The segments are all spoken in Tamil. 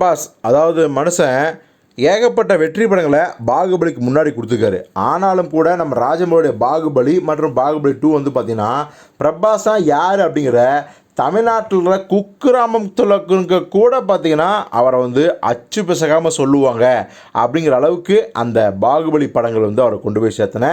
பிரபாஸ் அதாவது மனுஷன் ஏகப்பட்ட வெற்றி படங்களை பாகுபலிக்கு முன்னாடி கொடுத்துருக்காரு. ஆனாலும் கூட நம்ம ராஜமௌடைய பாகுபலி மற்றும் பாகுபலி டூ வந்து பார்த்திங்கன்னா பிரபாஸ் தான் யார் அப்படிங்கிற தமிழ்நாட்டில் குக்கிராமத்தில் கூட பார்த்திங்கன்னா அவரை வந்து அச்சு பிசகாமல் சொல்லுவாங்க அப்படிங்கிற அளவுக்கு அந்த பாகுபலி படங்கள் வந்து அவரை கொண்டு போய் சேர்த்தன.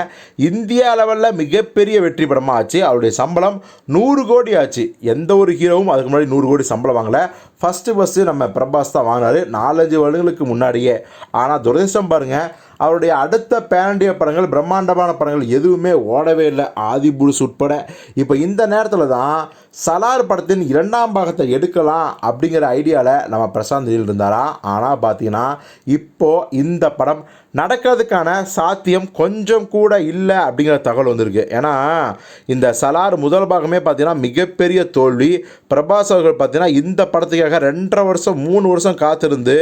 இந்தியா லெவலில் மிகப்பெரிய வெற்றி படமாக ஆச்சு. அவருடைய சம்பளம் நூறு கோடி ஆச்சு. எந்த ஒரு ஹீரோவும் அதுக்கு முன்னாடி நூறு கோடி சம்பளம் வாங்கலை. ஃபஸ்ட்டு ஃபஸ்ட்டு நம்ம பிரபாஸ் தான் வாங்கினாரு. நாலஞ்சு வருடங்களுக்கு முன்னாடியே. ஆனால் துரதிர்ஷ்டம் பாருங்கள் அவருடைய அடுத்த பேரண்டிய படங்கள் பிரம்மாண்டமான படங்கள் எதுவுமே ஓடவே இல்லை. ஆதி புருஷ் உட்பட. இப்போ இந்த நேரத்தில் தான் சலார் படத்தின் இரண்டாம் பாகத்தை எடுக்கலாம் அப்படிங்கிற ஐடியாவில் நம்ம பிரசாந்த் இருந்தாரா? ஆனால் பார்த்தீங்கன்னா இப்போது இந்த படம் நடக்கிறதுக்கான சாத்தியம் கொஞ்சம் கூட இல்லை அப்படிங்கிற தகவல் வந்திருக்கு. ஏன்னா இந்த சலார் முதல் பாகமே பார்த்தீங்கன்னா மிகப்பெரிய தோல்வி. பிரபாஸ் அவர்கள் பார்த்தீங்கன்னா இந்த படத்துக்காக ரெண்டரை வருஷம் மூணு வருஷம் காத்திருந்து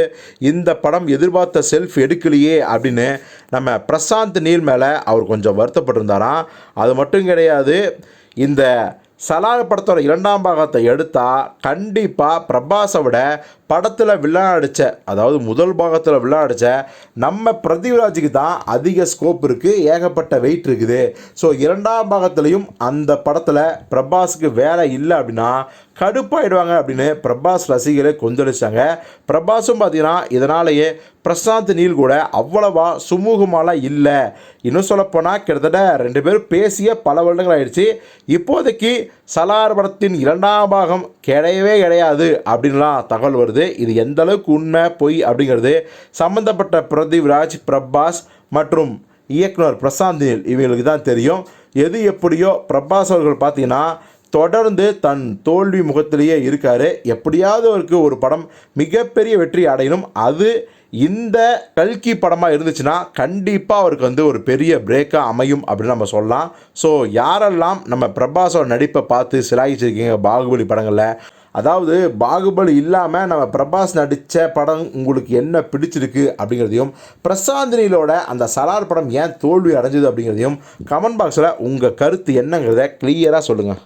இந்த படம் எதிர்பார்த்த செல்ஃப் எடுக்கலையே அப்படின்னு நம்ம பிரசாந்த் நீல் மேலே அவர் கொஞ்சம் வருத்தப்பட்டிருந்தாராம். அது மட்டும் கிடையாது இந்த சலார் படத்தோட இரண்டாம் பாகத்தை எடுத்தால் கண்டிப்பாக பிரபாஸை விட படத்தில் வில்லன் அடித்த அதாவது முதல் பாகத்தில் வில்லன் அடித்த நம்ம பிரதிவிராஜுக்கு தான் அதிக ஸ்கோப் இருக்குது ஏகப்பட்ட வெயிட் இருக்குது. ஸோ இரண்டாம் பாகத்துலேயும் அந்த படத்தில் பிரபாஸுக்கு வேலை இல்லை அப்படின்னா கடுப்பாயிடுவாங்க அப்படின்னு பிரபாஸ் ரசிகரை கொந்தளிச்சாங்க. பிரபாஸும் பார்த்தீங்கன்னா இதனாலேயே பிரசாந்த் நீல் கூட அவ்வளவா சுமூகமாலாம் இல்லை. இன்னும் சொல்லப்போனால் கிட்டத்தட்ட ரெண்டு பேரும் பேசிய பல வருடங்கள் ஆயிடுச்சு. இப்போதைக்கு சலார் படத்தின் இரண்டாம் பாகம் கிடையவே கிடையாது அப்படின்லாம் தகவல் வருது. இது எந்த அளவுக்கு உண்மை பொய் அப்படிங்கிறது சம்மந்தப்பட்ட பிரதிவிராஜ் பிரபாஸ் மற்றும் இயக்குனர் பிரசாந்த் நீல் இவங்களுக்கு தான் தெரியும். எது எப்படியோ பிரபாஸ் அவர்கள் பார்த்தீங்கன்னா தொடர்ந்து தன் தோல்வி முகத்திலேயே இருக்கார். எப்படியாவது அவருக்கு ஒரு படம் மிகப்பெரிய வெற்றி அடையணும். அது இந்த கல்கி படமாக இருந்துச்சுன்னா கண்டிப்பாக அவருக்கு வந்து ஒரு பெரிய பிரேக்காக அமையும் அப்படின்னு நம்ம சொல்லலாம். ஸோ யாரெல்லாம் நம்ம பிரபாஸோட நடிப்பை பார்த்து சிலாகிச்சிருக்கீங்க பாகுபலி படங்களில்? அதாவது பாகுபலி இல்லாமல் நம்ம பிரபாஸ் நடித்த படம் உங்களுக்கு என்ன பிடிச்சிருக்கு அப்படிங்கிறதையும் பிரசாந்தினியிலோட அந்த சலார் படம் ஏன் தோல்வி அடைஞ்சது அப்படிங்கிறதையும் கமெண்ட் பாக்ஸில் உங்கள் கருத்து என்னங்கிறத கிளியராக சொல்லுங்கள்